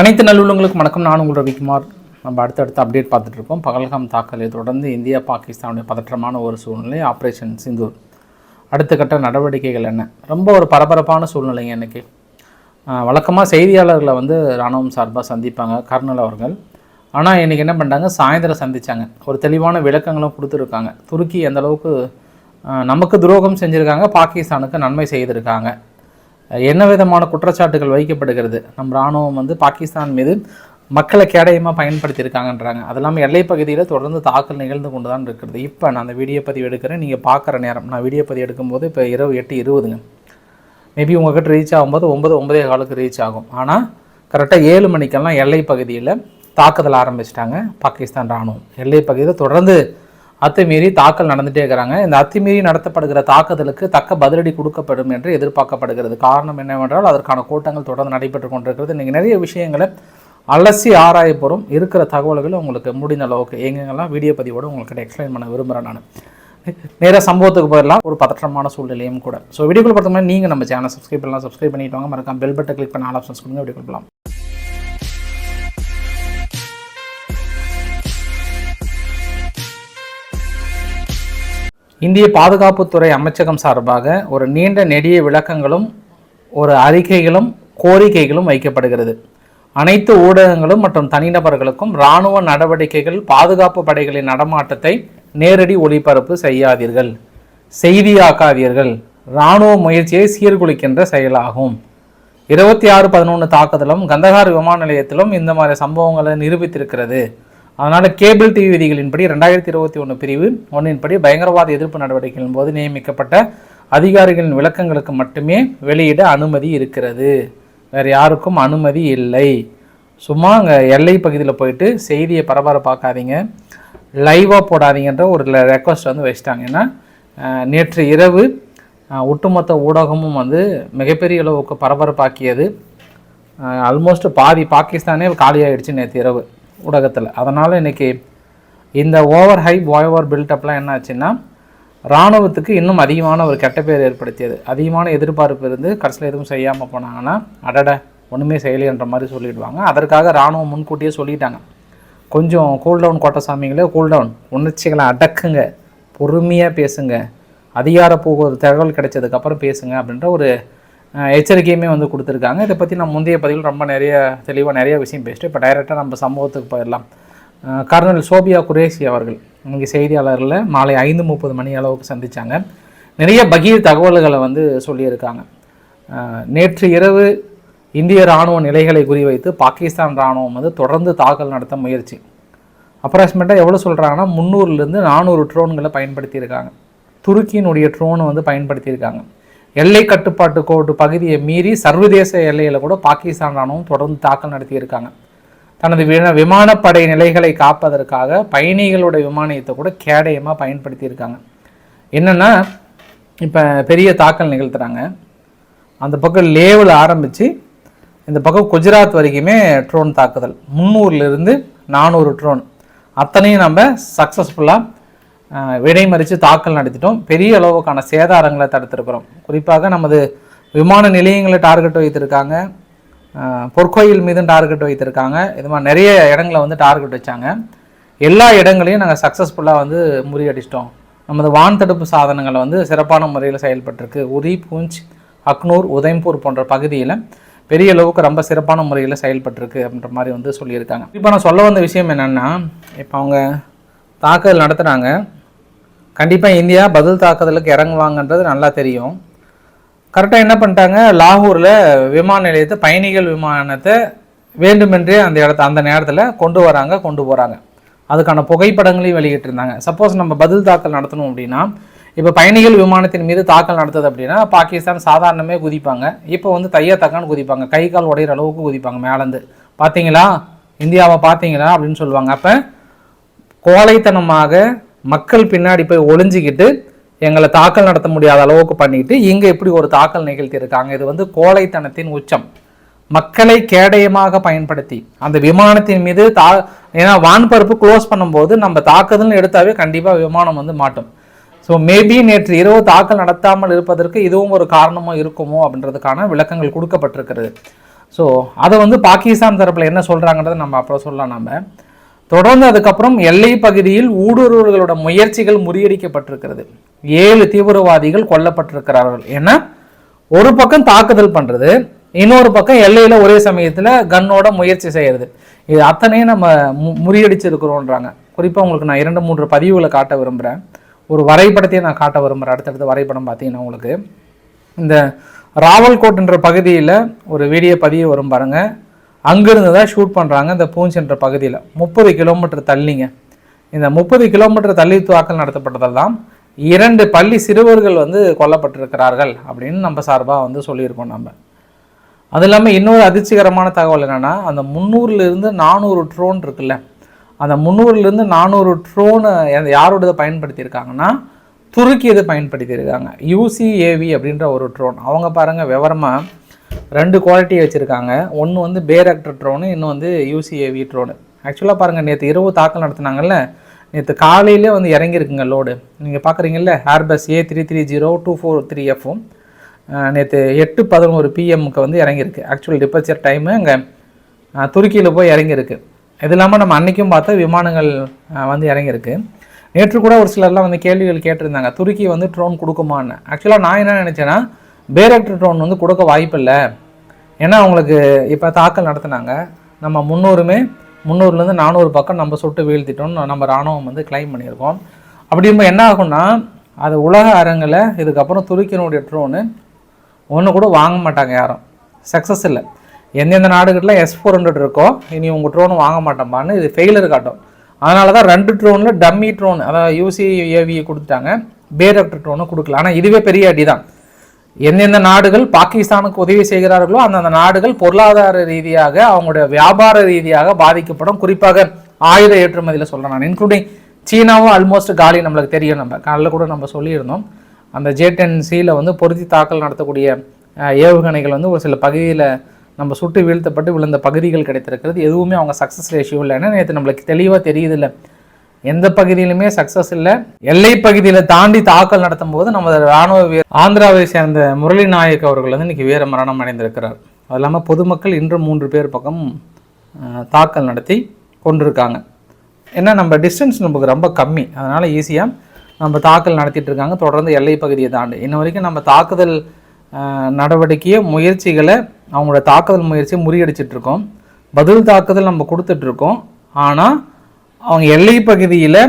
அனைத்து நல்லுள்ளங்களுக்கும் வணக்கம். நான் உங்கள் ரவிக்குமார். நம்ம அடுத்தடுத்த அப்டேட் பார்த்துட்டு இருக்கோம். பகல்காம் தாக்கலை தொடர்ந்து இந்தியா பாகிஸ்தானுடைய பதற்றமான ஒரு சூழ்நிலை ஆப்ரேஷன் சிந்தூர். அடுத்த கட்ட நடவடிக்கைகள் என்ன? ரொம்ப ஒரு பரபரப்பான சூழ்நிலைங்க எனக்கு வழக்கமாக செய்தியாளர்களை வந்து இராணுவம் சார்பாக சந்திப்பாங்க கர்னல் அவர்கள். ஆனால் இன்றைக்கி என்ன பண்ணிட்டாங்க? சாயந்தரம் சந்தித்தாங்க ஒரு தெளிவான விளக்கங்களும் கொடுத்துருக்காங்க. துருக்கி எந்தளவுக்கு நமக்கு துரோகம் செஞ்சுருக்காங்க பாகிஸ்தானுக்கு நன்மை செய்திருக்காங்க. என்ன விதமான குற்றச்சாட்டுகள் வைக்கப்படுகிறது? நம் இராணுவம் வந்து பாகிஸ்தான் மீது மக்களை கேடயமாக பயன்படுத்தியிருக்காங்கன்றாங்க. அது இல்லாமல் எல்லை பகுதியில் தொடர்ந்து தாக்கல் நிகழ்ந்து கொண்டு தான் இருக்கிறது. இப்போ நான் அந்த வீடியோ பதிவு எடுக்கிறேன். நீங்கள் பார்க்குற நேரம். நான் வீடியோ பதிவு எடுக்கும்போது இப்போ இரவு எட்டு இருபதுங்க. மேபி உங்ககிட்ட ரீச் ஆகும்போது ஒம்பது ஒன்பதே காலுக்கு ரீச் ஆகும். ஆனால் கரெக்டாக ஏழு மணிக்கெல்லாம் எல்லை பகுதியில் தாக்குதல் ஆரம்பிச்சிட்டாங்க பாகிஸ்தான் ராணுவம் எல்லை பகுதியில் தொடர்ந்து அத்துமீறி தாக்கல் நடந்துகிட்டே இருக்கிறாங்க. இந்த அத்துமீறி நடத்தப்படுகிற தாக்குதலுக்கு தக்க பதிலடி கொடுக்கப்படும் என்று எதிர்பார்க்கப்படுகிறது. காரணம் என்னவென்றால் அதற்கான கூட்டங்கள் தொடர்ந்து நடைபெற்று கொண்டிருக்கிறது. இன்றைக்கி நிறைய விஷயங்களை அலசி ஆராய போகிறோம் இருக்கிற தகவல்கள் உங்களுக்கு முடிந்த அளவுக்கு எங்கெங்கெல்லாம் வீடியோ பதிவோடு உங்களுக்கு எக்ஸ்பிளைன் பண்ண விரும்புகிறேன் நான். நேராக சம்பவத்துக்கு போயிடலாம். ஒரு பதற்றமான சூழ்நிலையும் கூட. ஸோ வீடியோக்குள் பார்த்தோம்னா நீங்கள் நம்ம சேனல் சப்ஸ்கிரைப் பண்ணலாம். சப்ஸ்கிரைப் பண்ணிட்டு வாங்க. மறக்காம பெல் பட்டை கிளிக் பண்ண ஆல் ஆப்ஷன்ஸ் கொடுங்க. வீடியோ கொடுக்கலாம் இந்திய பாதுகாப்புத்துறை அமைச்சகம் சார்பாக ஒரு நீண்ட நெடிய விளக்கங்களும் ஒரு அறிக்கைகளும் கோரிக்கைகளும் வைக்கப்படுகிறது. அனைத்து ஊடகங்களும் மற்றும் தனிநபர்களுக்கும் இராணுவ நடவடிக்கைகள் பாதுகாப்பு படைகளின் நடமாட்டத்தை நேரடி ஒளிபரப்பு செய்யாதீர்கள். செய்தியாக்காதீர்கள். இராணுவ முயற்சியை சீர்குலைக்கின்ற செயலாகும். இருபத்தி ஆறு பதினொன்று தாக்குதலும் கந்தகார் விமான நிலையத்திலும் இந்த மாதிரி சம்பவங்களை நிரூபித்திருக்கிறது. அதனால் கேபிள் டிவி விதிகளின்படி ரெண்டாயிரத்தி இருபத்தி ஒன்று பிரிவு ஒன்றின்படி பயங்கரவாத எதிர்ப்பு நடவடிக்கைகளின் போது நியமிக்கப்பட்ட அதிகாரிகளின் விளக்கங்களுக்கு மட்டுமே வெளியிட அனுமதி இருக்கிறது. வேறு யாருக்கும் அனுமதி இல்லை. சும்மா அங்கே எல்லை பகுதியில் போயிட்டு செய்தியை பரபரப்பாக்காதீங்க. லைவாக போடாதீங்கன்ற ஒரு ரெக்வஸ்ட் வந்து வச்சிட்டாங்க. ஏன்னா நேற்று இரவு ஒட்டுமொத்த ஊடகமும் வந்து மிகப்பெரிய அளவுக்கு பரபரப்பாக்கியது. ஆல்மோஸ்ட் பாதி பாகிஸ்தானே காலியாயிடுச்சு நேற்று இரவு. ஊடகத்தில் அதனால் இன்றைக்கி இந்த ஓவர் ஹைப் ஓவர் பில்டப்லாம் என்ன ஆச்சுன்னா இராணுவத்துக்கு இன்னும் அதிகமான ஒரு கெட்ட பேர் ஏற்படுத்தியது. அதிகமான எதிர்பார்ப்பு இருந்து கடைசியில் எதுவும் செய்யாமல் போனாங்கன்னா அடட ஒன்றுமே செய்யலைன்ற மாதிரி சொல்லிடுவாங்க. அதற்காக இராணுவம் முன்கூட்டியே சொல்லிட்டாங்க. கொஞ்சம் கூல்டவுன் கோட்டசாமிங்களே கூல்டவுன் உணர்ச்சிகளை அடக்குங்க. பொறுமையாக பேசுங்க. அதிகாரப்பூர்வ ஒரு தகவல் கிடைச்சதுக்கப்புறம் பேசுங்க அப்படின்ற ஒரு எச்சரிக்கையுமே வந்து கொடுத்துருக்காங்க. இதை பற்றி நான் முந்தைய பதிவில் ரொம்ப நிறைய தெளிவாக நிறைய விஷயம் பேசிட்டு இப்போ டைரெக்டாக நம்ம சம்பவத்துக்கு போயிடலாம். கர்னல் சோபியா குரேஷி அவர்கள் இங்கே செய்தியாளர்களில் மாலை ஐந்து முப்பது மணி அளவுக்கு சந்திச்சாங்க. நிறைய பகீர் தகவல்களை வந்து சொல்லியிருக்காங்க. நேற்று இரவு இந்திய இராணுவ நிலைகளை குறிவைத்து பாகிஸ்தான் இராணுவம் வந்து தொடர்ந்து தாக்கல் நடத்த முயற்சி. அப்ராக்சிமேட்டாக எவ்வளோ சொல்கிறாங்கன்னா முந்நூறுலேருந்து நானூறு ட்ரோன்களை பயன்படுத்தியிருக்காங்க. துருக்கியினுடைய ட்ரோனை வந்து பயன்படுத்தியிருக்காங்க. எல்லை கட்டுப்பாட்டு கோட்டு பகுதியை மீறி சர்வதேச எல்லையில் கூட பாகிஸ்தான் ராணுவம் தொடர்ந்து தாக்கல் நடத்தியிருக்காங்க. தனது வின விமானப்படை நிலைகளை காப்பதற்காக பயணிகளுடைய விமானத்தை கூட கேடயமாக பயன்படுத்தியிருக்காங்க. என்னென்னா இப்போ பெரிய தாக்கல் நிகழ்த்துறாங்க. அந்த பக்கம் லேவில் ஆரம்பித்து இந்த பக்கம் குஜராத் வரைக்குமே ட்ரோன் தாக்குதல். முந்நூறுலேருந்து நானூறு ட்ரோன். அத்தனையும் நம்ம சக்ஸஸ்ஃபுல்லாக விடைமறித்து தாக்கல் நடத்திட்டோம். பெரிய அளவுக்கான சேதாரங்களை தடுத்திருக்கிறோம். குறிப்பாக நமது விமான நிலையங்களை டார்கெட் வைத்திருக்காங்க. பொற்கோயில் மீதும் டார்கெட் வைத்திருக்காங்க. இது மாதிரி நிறைய இடங்களை வந்து டார்கெட் வச்சாங்க. எல்லா இடங்களையும் நாங்கள் சக்ஸஸ்ஃபுல்லாக வந்து முறியடிச்சிட்டோம். நமது வான் தடுப்பு சாதனங்களை வந்து சிறப்பான முறையில் செயல்பட்டிருக்கு. உரி பூஞ்ச் அக்னூர் உதயம்பூர் போன்ற பகுதியில் பெரிய அளவுக்கு ரொம்ப சிறப்பான முறையில் செயல்பட்டிருக்கு அப்படின்ற மாதிரி வந்து சொல்லியிருக்காங்க. இப்போ நான் சொல்ல வந்த விஷயம் என்னென்னா இப்போ அவங்க தாக்குதல் நடத்துகிறாங்க கண்டிப்பாக இந்தியா பதில் தாக்குதலுக்கு இறங்குவாங்கன்றது நல்லா தெரியும். கரெக்டாக என்ன பண்ணிட்டாங்க? லாகூரில் விமான நிலையத்தை பயணிகள் விமானத்தை வேண்டுமென்றே அந்த இடத்த அந்த நேரத்தில் கொண்டு வராங்க கொண்டு போகிறாங்க அதுக்கான புகைப்படங்களையும் வெளியிட்டிருந்தாங்க. சப்போஸ் நம்ம பதில் தாக்கல் நடத்தணும் அப்படின்னா இப்போ பயணிகள் விமானத்தின் மீது தாக்கல் நடத்துது அப்படின்னா பாகிஸ்தான் சாதாரணமே குதிப்பாங்க. இப்போ வந்து தையா தக்கான்னு குதிப்பாங்க. கை கால் உடையிற அளவுக்கு குதிப்பாங்க மேலேருந்து பார்த்தீங்களா இந்தியாவை பார்த்தீங்களா அப்படின்னு சொல்லுவாங்க. அப்போ கோழைத்தனமாக மக்கள் பின்னாடி போய் ஒளிஞ்சிக்கிட்டு எங்களை தாக்கல் நடத்த முடியாத அளவுக்கு பண்ணிட்டு இங்கே இப்படி ஒரு தாக்கல் நிகழ்த்தியிருக்காங்க. இது வந்து கோழைத்தனத்தின் உச்சம். மக்களை கேடயமாக பயன்படுத்தி அந்த விமானத்தின் மீது தா ஏன்னா வான்பரப்பு க்ளோஸ் பண்ணும்போது நம்ம தாக்குதல்னு எடுத்தாவே கண்டிப்பாக விமானம் வந்து மாட்டும். ஸோ மேபி நேற்று இரவு தாக்கல் நடத்தாமல் இருப்பதற்கு இதுவும் ஒரு காரணமாக இருக்குமோ அப்படின்றதுக்கான விளக்கங்கள் கொடுக்கப்பட்டிருக்கிறது. ஸோ அதை வந்து பாகிஸ்தான் தரப்பில் என்ன சொல்கிறாங்கன்றதை நம்ம அப்புறம் சொல்லலாம் நம்ம தொடர்ந்து அதுக்கப்புறம் எல்லை பகுதியில் ஊடுருவல்களோட முயற்சிகள் முறியடிக்கப்பட்டிருக்கிறது. ஏழு தீவிரவாதிகள் கொல்லப்பட்டிருக்கிறார்கள். ஏன்னா ஒரு பக்கம் தாக்குதல் பண்ணுறது இன்னொரு பக்கம் எல்லையில் ஒரே சமயத்தில் கன்னோட முயற்சி செய்கிறது இது அத்தனையும் நம்ம மு முறியடிச்சிருக்கிறோன்றாங்க. குறிப்பாக உங்களுக்கு நான் இரண்டு மூன்று பதிவுகளை காட்ட விரும்புகிறேன் ஒரு வரைபடத்தையும் நான் காட்ட விரும்புகிறேன் அடுத்தடுத்த வரைபடம் பார்த்தீங்கன்னா உங்களுக்கு. இந்த ராவல்கோட்ன்ற பகுதியில் ஒரு வீடியோ பதிவு வரும் பாருங்கள் அங்கிருந்து தான் ஷூட் பண்ணுறாங்க இந்த பூஞ்ச் பகுதியில். முப்பது கிலோமீட்டர் தள்ளிங்க. இந்த முப்பது கிலோமீட்டர் தள்ளி தாக்கல் நடத்தப்பட்டதால் தான் இரண்டு பள்ளி சிறுவர்கள் வந்து கொல்லப்பட்டிருக்கிறார்கள் அப்படின்னு நம்ம சார்பாக வந்து சொல்லியிருக்கோம் நம்ம. அது இல்லாமல் இன்னொரு அதிர்ச்சிகரமான தகவல் என்னென்னா அந்த முந்நூறுலேருந்து நானூறு ட்ரோன் இருக்குல்ல. அந்த முந்நூறுலேருந்து நானூறு ட்ரோனை யாரோட பயன்படுத்தியிருக்காங்கன்னா துருக்கி இதை பயன்படுத்தியிருக்காங்க? யூசிஏவி அப்படின்ற ஒரு ட்ரோன் அவங்க பாருங்கள் விவரமாக ரெண்டு குவாலிட்டி வச்சுருக்காங்க. ஒன்று வந்து பேரக்டர் ட்ரோனு இன்னும் வந்து யூசிஏவி ட்ரோனு ஆக்சுவலாக பாருங்கள் நேற்று இரவு தாக்கல் நடத்தினாங்கல்ல நேற்று காலையிலே வந்து இறங்கியிருக்குங்க லோடு நீங்கள் பார்க்குறீங்கல்ல Airbus A three three zero two four three எஃப்பும் நேற்று எட்டு பதினோரு பிஎம்முக்கு வந்து இறங்கியிருக்கு. ஆக்சுவல் டிப்பர்ச்சர் டைமு அங்கே துருக்கியில் போய் இறங்கியிருக்கு. இது இல்லாமல் நம்ம அன்றைக்கும் பார்த்தா விமானங்கள் வந்து இறங்கியிருக்கு. நேற்று கூட ஒரு சிலர்லாம் வந்து கேள்விகள் கேட்டிருந்தாங்க துருக்கி வந்து ட்ரோன் கொடுக்குமான்னு. ஆக்சுவலாக நான் என்ன நினச்சேன்னா பேரக்டர் ட்ரோன் வந்து கொடுக்க வாய்ப்பில்லை. ஏன்னா அவங்களுக்கு இப்போ தாக்கல் நடத்தினாங்க. நம்ம முந்நூறுமே முந்நூறுலேருந்து நானூறு பக்கம் நம்ம சுட்டு வீழ்த்திட்டோம்னு நம்ம இராணுவம் வந்து கிளைம் பண்ணியிருக்கோம். அப்படிங்கும்போது என்ன ஆகும்னா அது உலக அரங்கில் இதுக்கப்புறம் துருக்கியினுடைய ட்ரோனு ஒன்று கூட வாங்க மாட்டாங்க யாரும். சக்ஸஸ் இல்லை. எந்தெந்த நாடுகளில் எஸ் ஃபோர் ஹண்ட்ரட் இருக்கோ இனி உங்கள் ட்ரோனு வாங்க மாட்டோம்பான்னு இது ஃபெயிலர் காட்டும். அதனால தான் ரெண்டு ட்ரோனில் டம்மி ட்ரோன் அதாவது யூசி ஏவியை கொடுத்துட்டாங்க. பேரக்டர் ட்ரோனு கொடுக்கல. ஆனால் இதுவே பெரிய அடி தான் எந்தெந்த நாடுகள் பாகிஸ்தானுக்கு உதவி செய்கிறார்களோ அந்தந்த நாடுகள் பொருளாதார ரீதியாக அவங்களுடைய வியாபார ரீதியாக பாதிக்கப்படும். குறிப்பாக ஆயுத ஏற்றுமதியில் சொல்கிறேன் நான். இன்க்ளூடிங் சீனாவும் ஆல்மோஸ்ட் காலி நம்மளுக்கு தெரியும். நம்ம காலையில் கூட நம்ம சொல்லியிருந்தோம். அந்த ஜே டென் சியில் வந்து பொருத்தி தாக்கல் நடத்தக்கூடிய ஏவுகணைகள் வந்து ஒரு சில பகுதியில் நம்ம சுட்டு வீழ்த்தப்பட்டு விழுந்த பகுதிகள் கிடைத்திருக்கிறது. எதுவுமே அவங்க சக்ஸஸ் ரேஷியோ இல்லைன்னா நேற்று நம்மளுக்கு தெளிவாக தெரியுது இல்லை. எந்த பகுதியிலுமே சக்சஸ் இல்லை. எல்லை பகுதியில் தாண்டி தாக்கல் நடத்தும் போது நமது இராணுவ வீர ஆந்திராவை சேர்ந்த முரளி நாயக் அவர்கள் வந்து இன்னைக்கு வீர மரணம் அடைந்திருக்கிறார். அது இல்லாமல் பொதுமக்கள் இன்று மூன்று பேர் பக்கம் தாக்கல் நடத்தி கொண்டிருக்காங்க. ஏன்னா நம்ம டிஸ்டன்ஸ் நமக்கு ரொம்ப கம்மி. அதனால் ஈஸியாக நம்ம தாக்கல் நடத்திட்டு இருக்காங்க. தொடர்ந்து எல்லை பகுதியை தாண்டி. இன்ன வரைக்கும் நம்ம தாக்குதல் நடவடிக்கையை முயற்சிகளை அவங்களோட தாக்குதல் முயற்சியை முறியடிச்சிட்ருக்கோம் பதில் தாக்குதல் நம்ம கொடுத்துட்ருக்கோம் ஆனால் அவங்க எல்லை பகுதியில்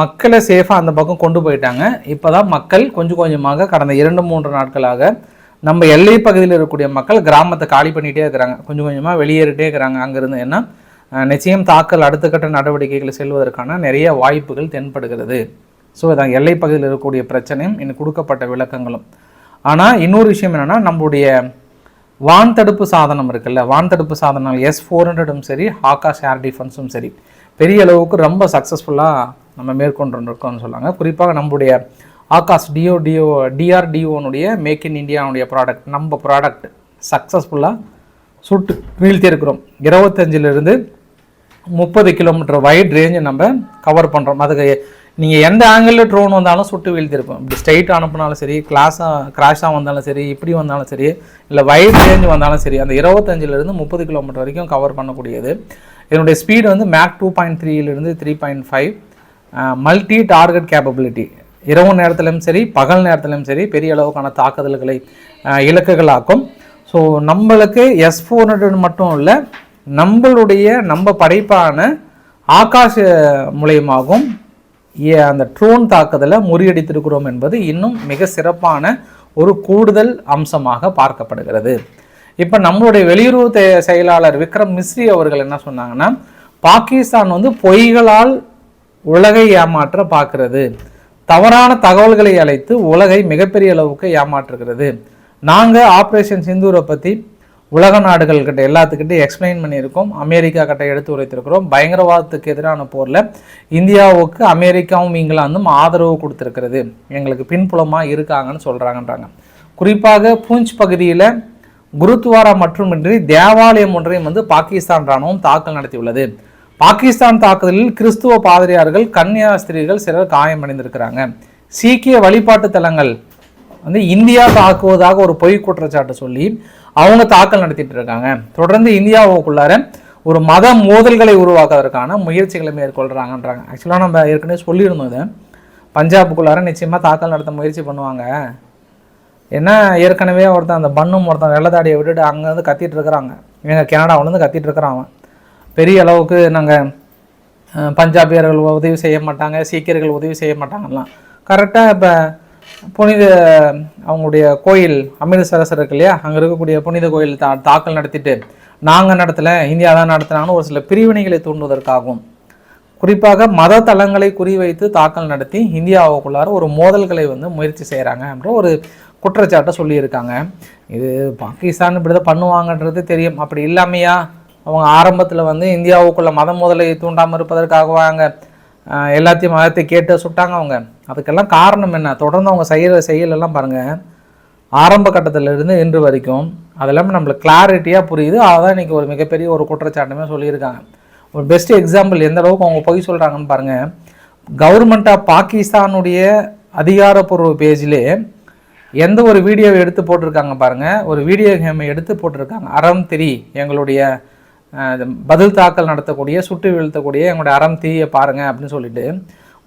மக்களை சேஃபாக அந்த பக்கம் கொண்டு போயிட்டாங்க. இப்போ தான் மக்கள் கொஞ்சம் கொஞ்சமாக கடந்த இரண்டு மூன்று நாட்களாக நம்ம எல்லை பகுதியில் இருக்கக்கூடிய மக்கள் கிராமத்தை காலி பண்ணிகிட்டே இருக்கிறாங்க. கொஞ்சம் கொஞ்சமாக வெளியேறிட்டே இருக்கிறாங்க. அங்கேருந்து ஏன்னா நிச்சயம் தாக்கல் அடுத்த கட்ட நடவடிக்கைகளை செல்வதற்கான நிறைய வாய்ப்புகள் தென்படுகிறது. ஸோ இதான் எல்லை பகுதியில் இருக்கக்கூடிய பிரச்சனையும் இன்னும் கொடுக்கப்பட்ட விளக்கங்களும். ஆனால் இன்னொரு விஷயம் என்னென்னா நம்மளுடைய வான் தடுப்பு சாதனம் இருக்குல்ல? வான் தடுப்பு சாதனம் எஸ் ஃபோர் ஹண்ட்ரடும் சரி ஆகாஷ் ஏர் டிஃபென்ஸும் சரி. பெரிய அளவுக்கு ரொம்ப சக்ஸஸ்ஃபுல்லாக நம்ம மேற்கொண்டு இருக்கோம்னு சொல்லாங்க. குறிப்பாக நம்முடைய ஆகாஷ் டிஓ டிஓ டிஆர்டிஓனுடைய மேக் இன் இந்தியாவுடைய ப்ராடக்ட் நம்ம ப்ராடக்ட் சக்ஸஸ்ஃபுல்லாக சுட்டு வீழ்த்தியிருக்கிறோம். இருபத்தஞ்சிலிருந்து முப்பது கிலோமீட்டர் வைட் ரேஞ்சு நம்ம கவர் பண்ணுறோம் அதுக்கு நீங்கள் எந்த ஆங்கிளில் ட்ரோன் வந்தாலும் சுட்டு வீழ்த்திருப்போம் இப்படி ஸ்ட்ரைட் அனுப்புனாலும் சரி கிளாஸாக கிராஷாக வந்தாலும் சரி இப்படி வந்தாலும் சரி இல்லை வைட் ரேஞ்ச் வந்தாலும் சரி அந்த இருபத்தஞ்சிலிருந்து முப்பது கிலோமீட்டர் வரைக்கும் கவர் பண்ணக்கூடியது. இதனுடைய ஸ்பீடு வந்து Mach two point த்ரீலேருந்து three point five multi target capability இரவு நேரத்திலும் சரி பகல் நேரத்திலும் சரி பெரிய அளவுக்கான தாக்குதல்களை இலக்குகளாக்கும். ஸோ நம்மளுக்கு எஸ் ஃபோர் ஹண்ட்ரட் மட்டும் இல்லை நம்மளுடைய நம்ம படைப்பான ஆகாஷ மூலியமாகவும் அந்த ட்ரோன் தாக்குதலை முறியடித்திருக்கிறோம் என்பது இன்னும் மிக சிறப்பான ஒரு கூடுதல் அம்சமாக பார்க்கப்படுகிறது. இப்போ நம்மளுடைய வெளியுறவு செயலாளர் விக்ரம் மிஸ்ரி அவர்கள் என்ன சொன்னாங்கன்னா பாகிஸ்தான் வந்து பொய்களால் உலகை ஏமாற்ற பார்க்கிறது. தவறான தகவல்களை அழைத்து உலகை மிகப்பெரிய அளவுக்கு ஏமாற்றுகிறது. நாங்கள் ஆப்ரேஷன் சிந்தூரை பற்றி உலக நாடுகள்கிட்ட எல்லாத்துக்கிட்டே எக்ஸ்பிளைன் பண்ணியிருக்கோம். அமெரிக்கா கிட்ட எடுத்து உரைத்திருக்கிறோம். பயங்கரவாதத்துக்கு எதிரான போரில் இந்தியாவுக்கு அமெரிக்காவும் இங்கிலாந்தும் ஆதரவு கொடுத்துருக்கிறது. எங்களுக்கு பின்புலமாக இருக்காங்கன்னு சொல்கிறாங்கன்றாங்க குறிப்பாக பூஞ்ச் பகுதியில் குருத்வாரா மட்டுமின்றி தேவாலயம் ஒன்றையும் வந்து பாகிஸ்தான் ராணுவம் தாக்கல் நடத்தியுள்ளது. பாகிஸ்தான் தாக்குதலில் கிறிஸ்துவ பாதிரியார்கள் கன்னியாஸ்திரிகள் சிலர் காயமடைந்திருக்கிறாங்க. சீக்கிய வழிபாட்டு தலங்கள் வந்து இந்தியா தாக்குவதாக ஒரு பொய் குற்றச்சாட்டு சொல்லி அவங்க தாக்கல் நடத்திட்டு இருக்காங்க. தொடர்ந்து இந்தியாவுக்குள்ளார ஒரு மத மோதல்களை உருவாக்குவதற்கான முயற்சிகளை மேற்கொள்கிறாங்கன்றாங்க ஆக்சுவலாக நம்ம ஏற்கனவே சொல்லியிருந்தோம் இது. பஞ்சாபுக்குள்ளார நிச்சயமாக தாக்கல் நடத்த முயற்சி பண்ணுவாங்க. ஏன்னா ஏற்கனவே ஒருத்தன் அந்த பண்ணும் ஒருத்தன் வெள்ளதாடியை விட்டுட்டு அங்கேருந்து கத்திட்டு இருக்கிறாங்க. எங்கள் கனடாவிலேருந்து கத்திட்டு இருக்கிறான் பெரிய அளவுக்கு நாங்கள் பஞ்சாபியர்கள் உதவி செய்ய மாட்டாங்க சீக்கியர்கள் உதவி செய்ய மாட்டாங்கலாம். கரெக்டாக இப்போ புனித அவங்களுடைய கோயில் அமிர்தசரஸ் இருக்கு இல்லையா? அங்கே இருக்கக்கூடிய புனித கோயில் தா தாக்கல் நடத்திட்டு நாங்கள் நடத்தலை இந்தியா தான் நடத்தினாங்கன்னு ஒரு சில பிரிவினைகளை தூண்டுவதற்காகவும் குறிப்பாக மத தளங்களை குறிவைத்து தாக்கல் நடத்தி இந்தியாவுக்குள்ளார ஒரு மோதல்களை வந்து முயற்சி செய்கிறாங்க என்ற ஒரு குற்றச்சாட்டை சொல்லியிருக்காங்க. இது பாகிஸ்தான் இப்படி தான் பண்ணுவாங்கன்றது தெரியும். அப்படி இல்லாமையா? அவங்க ஆரம்பத்தில் வந்து இந்தியாவுக்குள்ள மதம் முதலை தூண்டாமல் இருப்பதற்காக அங்கே எல்லாத்தையும் மதத்தை கேட்டு சுட்டாங்க அவங்க. அதுக்கெல்லாம் காரணம் என்ன? தொடர்ந்து அவங்க செய்கிற செயலெல்லாம் பாருங்கள் ஆரம்ப கட்டத்திலிருந்து இன்று வரைக்கும் அதெல்லாம் நம்மளுக்கு கிளாரிட்டியாக புரியுது. அதான் இன்றைக்கி ஒரு மிகப்பெரிய ஒரு குற்றச்சாட்டுமே சொல்லியிருக்காங்க. ஒரு பெஸ்ட் எக்ஸாம்பிள் எந்த அளவுக்கு அவங்க பொய் சொல்கிறாங்கன்னு பாருங்கள் கவர்மெண்ட் ஆஃப் பாகிஸ்தானுடைய அதிகாரப்பூர்வ பேஜிலே எந்த ஒரு வீடியோவை எடுத்து போட்டிருக்காங்க பாருங்கள் ஒரு வீடியோ கேமை எடுத்து போட்டிருக்காங்க. அறம் திரி எங்களுடைய பதில் தாக்கல் நடத்தக்கூடிய சுட்டு வீழ்த்தக்கூடிய எங்களுடைய அறம் திரியை பாருங்கள் அப்படின்னு சொல்லிட்டு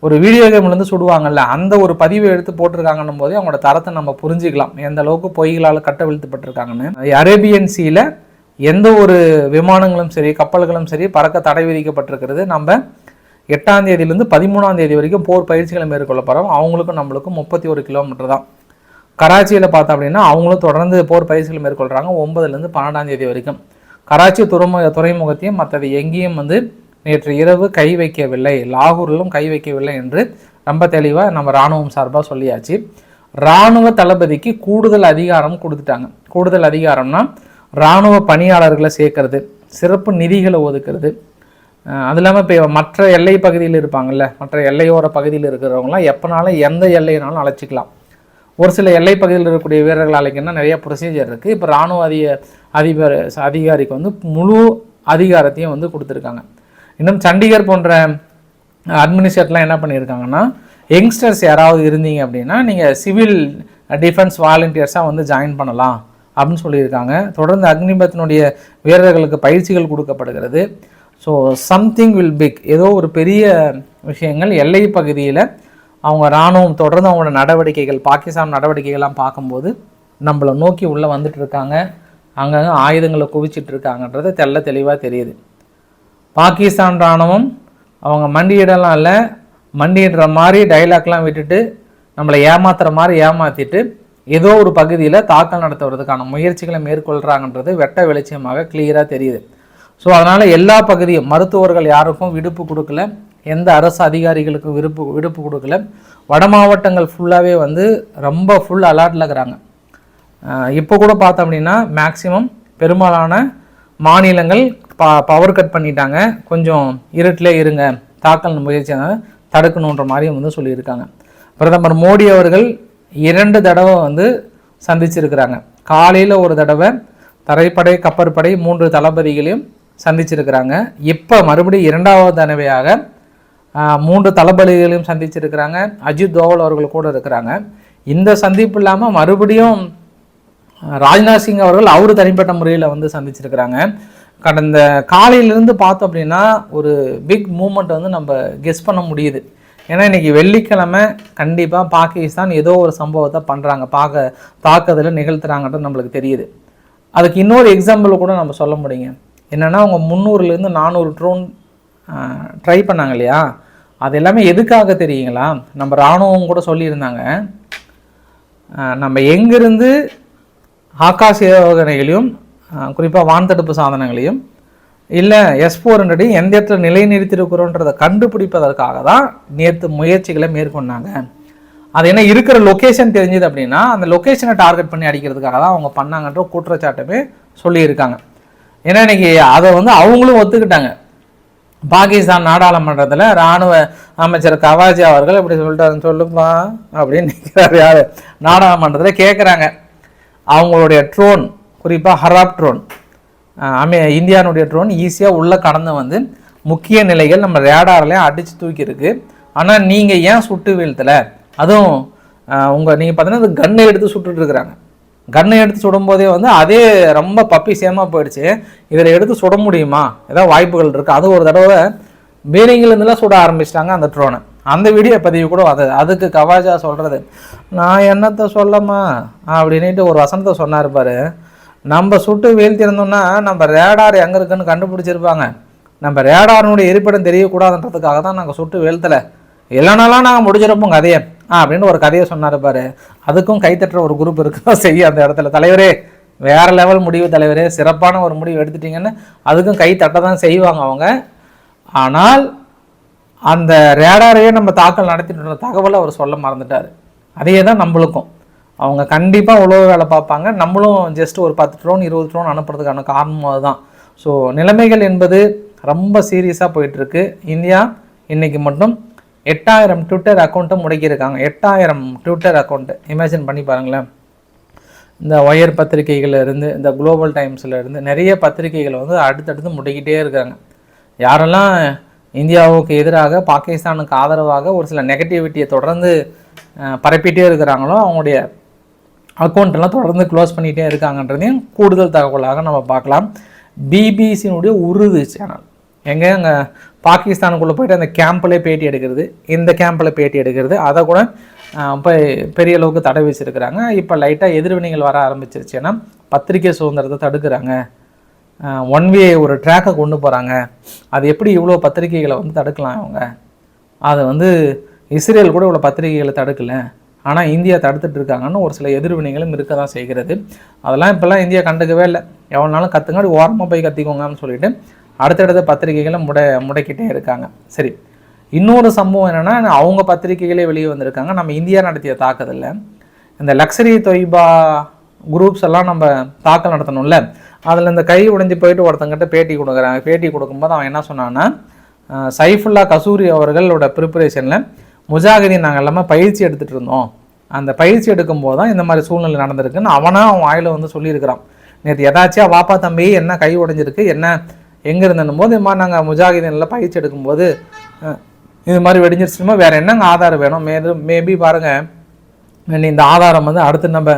ஒரு வீடியோ கேம்லேருந்து சுடுவாங்கல்ல அந்த ஒரு பதிவை எடுத்து போட்டிருக்காங்கன்னும் போதே அவங்களோட தரத்தை நம்ம புரிஞ்சிக்கலாம். எந்த அளவுக்கு பொய்களால் கட்ட வீழ்த்தப்பட்டிருக்காங்கன்னு அரேபியன் சீல எந்த ஒரு விமானங்களும் சரி கப்பல்களும் சரி பறக்க தடை விதிக்கப்பட்டிருக்கிறது. நம்ம எட்டாம் தேதியிலேருந்து பதிமூணாம் தேதி வரைக்கும் போர் பயிற்சிகளை மேற்கொள்ள போகிறோம் அவங்களுக்கும் நம்மளுக்கும் முப்பத்தி ஒரு கிலோமீட்டர் தான். கராச்சியில் பார்த்தோம் அப்படின்னா அவங்களும் தொடர்ந்து போர் பயிற்சிகள் மேற்கொள்கிறாங்க ஒன்பதுலேருந்து பன்னெண்டாம் தேதி வரைக்கும். கராச்சி துறைமுக துறைமுகத்தையும் மற்றது எங்கேயும் வந்து நேற்று இரவு கை வைக்கவில்லை. லாகூரிலும் கை வைக்கவில்லை என்று ரொம்ப தெளிவாக நம்ம இராணுவம் சார்பாக சொல்லியாச்சு. இராணுவ தளபதிக்கு கூடுதல் அதிகாரம் கொடுத்துட்டாங்க. கூடுதல் அதிகாரம்னா இராணுவ பணியாளர்களை சேர்க்கறது சிறப்பு நிதிகளை ஒதுக்குறது. அது இல்லாமல் இப்போ மற்ற எல்லை பகுதியில் இருப்பாங்கல்ல மற்ற எல்லையோர பகுதியில் இருக்கிறவங்களாம் எப்போனாலும் எந்த எல்லையினாலும் அழைச்சிக்கலாம். ஒரு சில எல்லை பகுதியில் இருக்கக்கூடிய வீரர்கள் அழைக்கணும்னா நிறைய ப்ரொசீஜர் இருக்குது இப்போ இராணுவ அதிக அதிபர் அதிகாரிக்கு வந்து முழு அதிகாரத்தையும் வந்து கொடுத்துருக்காங்க. இன்னும் சண்டிகர் போன்ற அட்மினிஸ்ட்ரேட்லாம் என்ன பண்ணியிருக்காங்கன்னா யங்ஸ்டர்ஸ் யாராவது இருந்தீங்க அப்படின்னா நீங்கள் சிவில் டிஃபென்ஸ் வாலண்டியர்ஸாக வந்து ஜாயின் பண்ணலாம் அப்படின்னு சொல்லியிருக்காங்க. தொடர்ந்து அக்னிபத்தினுடைய வீரர்களுக்கு பயிற்சிகள் கொடுக்கப்படுகிறது. ஸோ சம்திங் வில் பிக் ஏதோ ஒரு பெரிய விஷயங்கள் எல்லை பகுதியில் அவங்க இராணுவம் தொடர்ந்து அவங்களோட நடவடிக்கைகள் பாகிஸ்தான் நடவடிக்கைகள்லாம் பார்க்கும்போது நம்மளை நோக்கி உள்ளே வந்துட்டு இருக்காங்க. அங்கங்கே ஆயுதங்களை குவிச்சிட்டு இருக்காங்கன்றது தெள்ள தெளிவாக தெரியுது. பாகிஸ்தான் இராணுவம் அவங்க மண்டியிடலாம் இல்லை மண்டிடுற மாதிரி டைலாக்லாம் விட்டுட்டு நம்மளை ஏமாத்துற மாதிரி ஏமாற்றிட்டு ஏதோ ஒரு பகுதியில் தாக்கல் நடத்துவதற்கான முயற்சிகளை மேற்கொள்கிறாங்கன்றது வெட்ட வெளிச்சயமாக கிளியராக தெரியுது. ஸோ அதனால் எல்லா பகுதியும் மருத்துவர்கள் யாருக்கும் விடுப்பு கொடுக்கல. எந்த அரசு அதிகாரிகளுக்கும் விருப்பு விடுப்பு கொடுக்கல. வட மாவட்டங்கள் ஃபுல்லாகவே வந்து ரொம்ப ஃபுல் அலர்ட்டில் இருக்கிறாங்க. இப்போ கூட பார்த்தோம் அப்படின்னா மேக்சிமம் பெரும்பாலான மாநிலங்கள் ப பவர் கட் பண்ணிட்டாங்க. கொஞ்சம் இருட்டிலே இருங்க. தாக்கல் முயற்சியாக தடுக்கணுன்ற மாதிரியும் வந்து சொல்லியிருக்காங்க. பிரதமர் மோடி அவர்கள் இரண்டு தடவை வந்து சந்திச்சிருக்கிறாங்க. காலையில் ஒரு தடவை தரைப்படை கப்பற்படை மூன்று தளபதிகளையும் சந்திச்சிருக்கிறாங்க. இப்போ மறுபடியும் இரண்டாவது தடவையாக மூன்று தளபதிகளையும் சந்திச்சிருக்கிறாங்க. அஜித் தோவல் அவர்கள் கூட இருக்கிறாங்க. இந்த சந்திப்பு இல்லாமல் மறுபடியும் ராஜ்நாத் சிங் அவர்கள் அவர் தனிப்பட்ட முறையில் வந்து சந்திச்சிருக்கிறாங்க. கடந்த காலையிலேருந்து பார்த்தோம் அப்படின்னா ஒரு பிக் மூமெண்ட் வந்து நம்ம கெஸ் பண்ண முடியுது. ஏன்னா இன்றைக்கி வெள்ளிக்கிழமை கண்டிப்பாக பாகிஸ்தான் ஏதோ ஒரு சம்பவத்தை பண்ணுறாங்க பார்க்க தாக்குதலில் நிகழ்த்துறாங்கன்றது நம்மளுக்கு தெரியுது. அதுக்கு இன்னொரு எக்ஸாம்பிள் கூட நம்ம சொல்ல முடியுங்க. என்னென்னா அவங்க முந்நூறுலேருந்து நானூறு ட்ரோன் ட்ரை பண்ணாங்க இல்லையா? அது எல்லாமே எதுக்காக தெரியுங்களா? நம்ம இராணுவம் கூட சொல்லியிருந்தாங்க. நம்ம எங்கிருந்து ஆகாஷ் ஏவுகணைகளையும் குறிப்பாக வான்தடுப்பு சாதனங்களையும் இல்லை எஸ் ஃபோர் ஹண்ட்ரடையும் எந்த இடத்துல நிலைநிறுத்திருக்கிறோன்றதை கண்டுபிடிப்பதற்காக தான் நேற்று முயற்சிகளை மேற்கொண்டாங்க. அது என்ன இருக்கிற லொக்கேஷன் தெரிஞ்சுது அப்படின்னா அந்த லொக்கேஷனை டார்கெட் பண்ணி அடிக்கிறதுக்காக தான் அவங்க பண்ணாங்கன்ற குற்றச்சாட்டுமே சொல்லியிருக்காங்க. ஏன்னா இன்னைக்கு அதை வந்து அவங்களும் ஒத்துக்கிட்டாங்க. பாகிஸ்தான் நாடாளுமன்றத்தில் ராணுவ அமைச்சர் கவாஜி அவர்கள் இப்படி சொல்லிட்டாருன்னு சொல்லுப்பா அப்படின்னு நிற்கிறார் யார்? நாடாளுமன்றத்தில் கேட்குறாங்க அவங்களுடைய ட்ரோன் குறிப்பாக ஹராப் ட்ரோன் அமே இந்தியானுடைய ட்ரோன் ஈஸியாக உள்ளே கடந்து வந்து முக்கிய நிலைகள் நம்ம ரேடாரில் அடித்து தூக்கியிருக்கு. ஆனால் நீங்கள் ஏன் சுட்டு வீழ்த்தலை? அதுவும் உங்கள் நீங்கள் பார்த்தீங்கன்னா அது கன்னை எடுத்து சுட்டுட்ருக்குறாங்க கன்னை எடுத்து சுடும்போதே வந்து அதே ரொம்ப பப்பி சேமாக போயிடுச்சு. இதில் எடுத்து சுட முடியுமா? ஏதாவது வாய்ப்புகள் இருக்குது அது ஒரு தடவை பீரிங்கிலேருந்துலாம் சுட ஆரம்பிச்சிட்டாங்க அந்த ட்ரோனை அந்த வீடியோ பதிவு கூட அது அதுக்கு கவாஜா சொல்கிறது நான் என்னத்தை சொல்லம்மா? அப்படின்ட்டு ஒரு வசனத்தை சொன்னார் பாரு. நம்ம சுட்டு வீழ்த்திருந்தோம்னா நம்ம ரேடார் எங்கே இருக்குன்னு கண்டுபிடிச்சிருப்பாங்க. நம்ம ரேடாரினுடைய இருப்பிடம் தெரியக்கூடாதுன்றதுக்காக தான் நாங்கள் சுட்டு வீழ்த்தலை. இல்லைனாலாம் நாங்கள் முடிஞ்சிருப்போம் கதையை. ஆ அப்படின்னு ஒரு கதையை சொன்னார் பாரு. அதுக்கும் கைத்தட்டுற ஒரு குரூப் இருக்குதா செய்ய அந்த இடத்துல. தலைவரே வேறு லெவல் முடிவு தலைவரே. சிறப்பான ஒரு முடிவு எடுத்துட்டீங்கன்னு அதுக்கும் கை தட்ட தான் செய்வாங்க அவங்க. ஆனால் அந்த ரேடாரையே நம்ம தாக்கல் நடத்திட்டு தகவலை அவர் சொல்ல மறந்துட்டார். அதே தான் நம்மளுக்கும். அவங்க கண்டிப்பாக உழவு வேலை பார்ப்பாங்க. நம்மளும் ஜஸ்ட் ஒரு பத்து ட்ரோன் இருபது ட்ரோன் அனுப்புறதுக்கான காரணம் அதுதான். ஸோ நிலைமைகள் என்பது ரொம்ப சீரியஸாக போயிட்டுருக்கு இந்தியா இன்றைக்கி மட்டும் எட்டாயிரம் ட்விட்டர் அக்கௌண்ட்டும் முடக்கியிருக்காங்க. எட்டாயிரம் ட்விட்டர் அக்கௌண்ட்டு இமேஜின் பண்ணி பாருங்களேன். இந்த ஒயர் பத்திரிகைகள்ல இருந்து இந்த குளோபல் டைம்ஸில் இருந்து நிறைய பத்திரிகைகளை வந்து அடுத்தடுத்து முடக்கிட்டே இருக்காங்க. யாரெல்லாம் இந்தியாவுக்கு எதிராக பாகிஸ்தானுக்கு ஆதரவாக ஒரு சில நெகட்டிவிட்டியை தொடர்ந்து பரப்பிட்டே இருக்கிறாங்களோ அவங்களுடைய அக்கௌண்ட்டெல்லாம் தொடர்ந்து க்ளோஸ் பண்ணிகிட்டே இருக்காங்கன்றதையும் கூடுதல் தகவலாக நம்ம பார்க்கலாம். பிபிசியினுடைய உருது சேனல் எங்கே? அங்கே பாகிஸ்தானுக்குள்ளே போயிட்டு அந்த கேம்பில் பேட்டி எடுக்கிறது இந்த கேம்பில் பேட்டி எடுக்கிறது அதை கூட இப்போ பெரிய அளவுக்கு தடை வச்சுருக்கிறாங்க. இப்போ லைட்டாக எதிர்வினைகள் வர ஆரம்பிச்சிருச்சுன்னா பத்திரிகை சுதந்திரத்தை தடுக்கிறாங்க. ஒன் வே ஒரு ட்ராக்கை கொண்டு போகிறாங்க அது எப்படி இவ்வளோ பத்திரிகைகளை வந்து தடுக்கலாம் அவங்க அது வந்து இஸ்ரேல் கூட இவ்வளோ பத்திரிகைகளை தடுக்கல. ஆனால் இந்தியா தடுத்துட்டு இருக்காங்கன்னு ஒரு சில எதிர்வினைகளும் இருக்க தான் செய்கிறது. அதெல்லாம் இப்போல்லாம் இந்தியா கண்டுக்கவே இல்லை. எவ்வளோனாலும் கற்றுங்காடி ஓரமாக போய் கத்திக்கோங்கன்னு சொல்லிட்டு அடுத்தடுத்த பத்திரிகைகளை முட முடக்கிட்டே இருக்காங்க. சரி. இன்னொரு சம்பவம் என்னென்னா அவங்க பத்திரிகைகளே வெளியே வந்திருக்காங்க. நம்ம இந்தியா நடத்திய தாக்குதலில். இந்த லக்ஸரி தொய்பா குரூப்ஸ் எல்லாம் நம்ம தாக்கல் நடத்தணும்ல. அதில் இந்த கை உடைஞ்சு போயிட்டு ஒருத்தங்கிட்ட பேட்டி கொடுக்குறாங்க. பேட்டி கொடுக்கும்போது அவன் என்ன சொன்னான்னா சைஃபுல்லா கசூரி அவர்களோட ப்ரிப்பரேஷனில் முஜாகிதீன் நாங்கள் எல்லாமே பயிற்சி எடுத்துகிட்டு இருந்தோம். அந்த பயிற்சி எடுக்கும்போது தான் இந்த மாதிரி சூழ்நிலை நடந்திருக்குன்னு அவனாக அவன் வாயில் வந்து சொல்லியிருக்கிறான். நேற்று எதாச்சியா வாப்பா தம்பி என்ன கை உடைஞ்சிருக்கு? என்ன எங்கே இருந்தனும் போது இது மாதிரி நாங்கள் முஜாகிதீனில் பயிற்சி எடுக்கும்போது இது மாதிரி வெடிஞ்சிருச்சுமா வேறு என்னங்க ஆதாரம் வேணும்? மேலும் மேபி பாருங்கள் இந்த ஆதாரம் வந்து அடுத்து நம்ம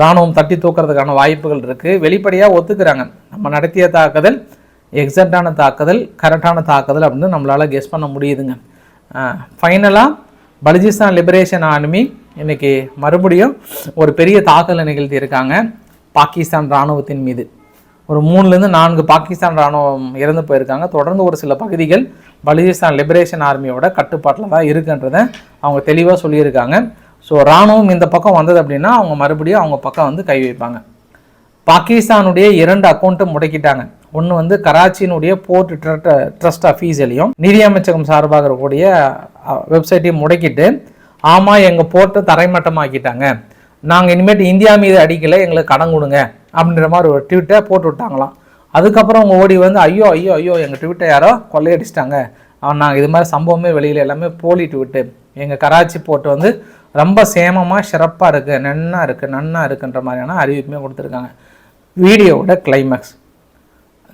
இராணுவம் தட்டி தூக்குறதுக்கான வாய்ப்புகள் இருக்குது வெளிப்படையாக ஒத்துக்கிறாங்க. நம்ம நடத்திய தாக்குதல் எக்ஸாக்டான தாக்குதல் கரெக்டான தாக்குதல் அப்படின்னு நம்மளால் கெஸ் பண்ண முடியுதுங்க. ஃபைனலாக பலுஜிஸ்தான் லிபரேஷன் ஆர்மி இன்றைக்கி மறுபடியும் ஒரு பெரிய தாக்குதலை நிகழ்த்தி இருக்காங்க பாகிஸ்தான் இராணுவத்தின் மீது. ஒரு மூணுலேருந்து நான்கு பாகிஸ்தான் ராணுவம் இறந்து போயிருக்காங்க. தொடர்ந்து ஒரு சில பகுதிகள் பலுஜிஸ்தான் லிபரேஷன் ஆர்மியோட கட்டுப்பாட்டில் தான் இருக்குன்றதை அவங்க தெளிவாக சொல்லியிருக்காங்க. ஸோ ராணுவம் இந்த பக்கம் வந்தது அப்படின்னா அவங்க மறுபடியும் அவங்க பக்கம் வந்து கை வைப்பாங்க. பாகிஸ்தானுடைய இரண்டு அக்கௌண்ட்டும் முடக்கிட்டாங்க. ஒன்று வந்து கராச்சியினுடைய போர்ட் ட்ரஸ்ட் அஃபீஸிலையும் நிதி அமைச்சகம் சார்பாக இருக்கக்கூடிய வெப்சைட்டையும் முடக்கிட்டு ஆமாம் எங்கள் போர்ட்டை தரைமட்டமாக்கிட்டாங்க. நாங்கள் இனிமேட்டு இந்தியா மீது அடிக்கலை எங்களுக்கு கடன் கொடுங்க. அப்படின்ற மாதிரி ஒரு ட்வீட்டை போட்டு விட்டாங்களாம். அதுக்கப்புறம் அவங்க ஓடி வந்து ஐயோ ஐயோ ஐயோ எங்கள் ட்வீட்டை யாரோ கொள்ளையடிச்சிட்டாங்க. அவன் நாங்கள் இது மாதிரி சம்பவமே வெளியில் எல்லாமே போலி ட்வீட்டு எங்கள் கராச்சி போட்டு வந்து ரொம்ப சேமமாக சிறப்பாக இருக்குது நன்னா இருக்குது நன்னா இருக்குன்ற மாதிரியான அறிவிப்புமே கொடுத்துருக்காங்க. வீடியோவோட கிளைமேக்ஸ்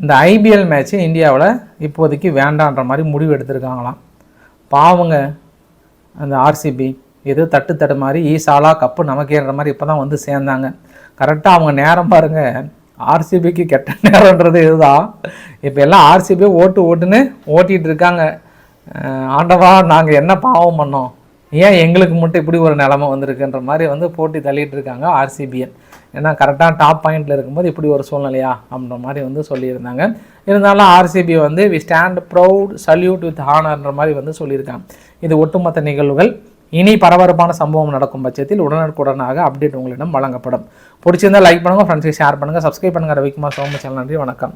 இந்த ஐபிஎல் மேட்ச்சு இந்தியாவில் இப்போதைக்கு வேண்டான்ற மாதிரி முடிவு எடுத்திருக்காங்களாம். பாவங்க. அந்த ஆர்சிபி ஏதோ தட்டு தடு மாதிரி ஈசாலா கப்பு நமக்கேன்ற மாதிரி இப்போ தான் வந்து சேர்ந்தாங்க. கரெக்டாக அவங்க நேரம் பாருங்க. ஆர்சிபிக்கு கெட்ட நேரம்ன்றது இதுதான். இப்போ எல்லாம் ஆர்சிபி ஓட்டு ஓட்டுன்னு ஓட்டிகிட்டு இருக்காங்க. ஆண்டவா நாங்கள் என்ன பாவம் பண்ணோம்? ஏன் எங்களுக்கு மட்டும் இப்படி ஒரு நிலமை வந்திருக்குன்ற மாதிரி வந்து போட்டி தள்ளிட்டு இருக்காங்க ஆர்சிபிஎன் ஏன்னா கரெக்டாக டாப் பாயிண்டில் இருக்கும்போது இப்படி ஒரு சூழ்நிலையா அப்படின்ற மாதிரி வந்து சொல்லியிருந்தாங்க. இருந்தாலும் ஆர்சிபி வந்து we stand proud salute with ஹானர்ன்ற மாதிரி வந்து சொல்லியிருக்காங்க. இது ஒட்டுமொத்த நிகழ்வுகள். இனி பரபரப்பான சம்பவம் நடக்கும் பட்சத்தில் உடனுக்குடனாக அப்டேட் உங்களிடம் வழங்கப்படும். பிடிச்சிருந்தா லைக் பண்ணுங்கள் ஃப்ரெண்ட்ஸுக்கு ஷேர் பண்ணுங்கள் சப்ஸ்கிரைப் பண்ணுங்கள் ரவிக்குமார் சோம சேனல் நன்றி வணக்கம்.